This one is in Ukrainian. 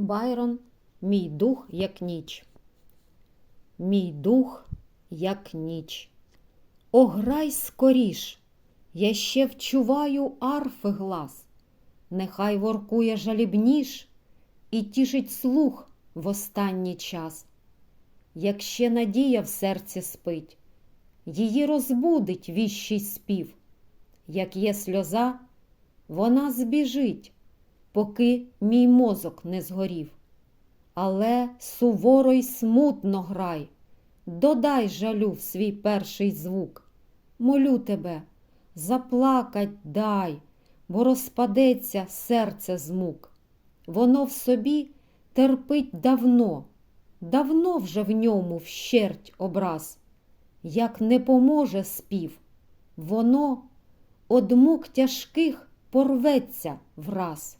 Байрон, мій дух, як ніч. Мій дух, як ніч. Ограй скоріш, я ще вчуваю арфи глас, нехай воркує жалібніш і тішить слух в останній час. Як ще надія в серці спить, її розбудить віщий спів, як є сльоза, вона збіжить, поки мій мозок не згорів. Але суворо й смутно грай, додай жалю в свій перший звук. Молю тебе, заплакать дай, бо розпадеться серце з мук. Воно в собі терпить давно, давно вже в ньому вщерть образ. Як не поможе спів, воно од мук тяжких порветься враз.